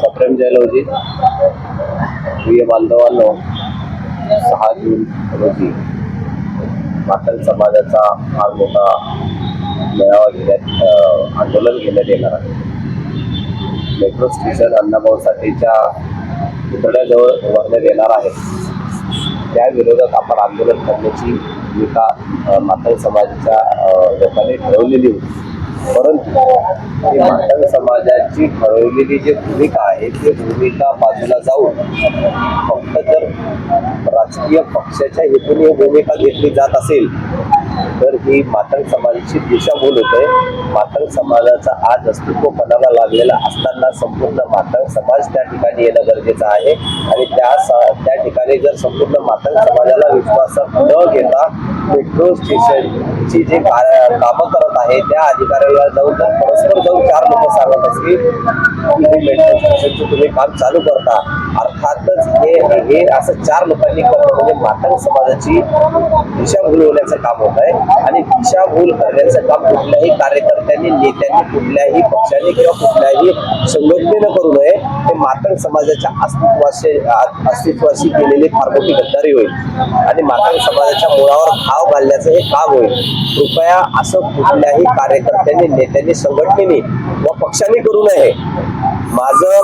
सप्रेम जयलोजी प्रिय बांधवांनो सहा जून रोजी मातंग समाजाचा फार मोठा मेळावा घेण्यात आंदोलन घेण्यात येणार आहे. मेट्रो स्टेशन अण्णाभाऊ साठेच्या पुतळ्याजवळ उभारण्यात येणार आहे. त्या विरोधात आपण आंदोलन करण्याची भूमिका मातल समाजाच्या लोकांनी ठरवलेली होती. परंतु मानव समाजाची ठरवलेली जी भूमिका आहे ती भूमिका बाजूला जाऊन फक्त जर राजकीय पक्षाच्या हेतून ही भूमिका घेतली जात असेल तर ही मातंग समाजाची दिशाभूल होते. मातंग समाजाचा आज अस्तित्व पणाला लागलेला असताना संपूर्ण मातंग समाज त्या ठिकाणी येणं गरजेचं आहे. आणि त्या स- जर संपूर्ण मातंग समाजाला विश्वासात न घेता मेट्रो स्टेशनची जे कामं करत आहे त्या अधिकाऱ्याला जाऊन जर परस्पर जाऊन चार लोक सांगत असतील की मेट्रो स्टेशनचं तुम्ही काम चालू करता. अर्थातच हे असं चार लोकांनी करणं म्हणजे मातंग समाजाची दिशाभूल होण्याचं काम होत आहे आणि दिशाभूल करण्याचं काम कुठल्याही कार्यकर्त्यांनी नेत्यांनी कुठल्याही पक्षाने किंवा कुठल्याही संघटनेनं करू नये. हे मातंग समाजाच्या अस्तित्वाशी अस्तित्वाशी केलेली फार मोठी गद्दारी होईल. आणि मातंग समाजाच्या मुळावर घाव घालण्याचं हे काम होईल. कृपया असं कुठल्याही कार्यकर्त्यांनी नेत्यांनी संघटनेने किंवा पक्षाने करू नये. माझं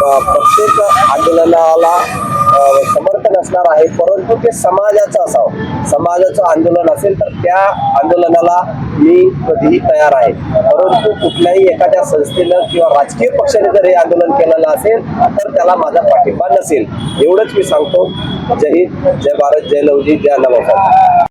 प्रत्येक आंदोलनाला समर्थन असणार आहे परंतु ते समाजाचं असावं. समाजाचं आंदोलन असेल तर त्या आंदोलनाला मी कधीही तयार आहे. परंतु कुठल्याही एखाद्या संस्थेनं किंवा राजकीय पक्षाने जर हे आंदोलन केलेलं असेल तर त्याला माझा पाठिंबा नसेल. एवढंच मी सांगतो. जय हिंद जय भारत जय लवजी जय नमस्कार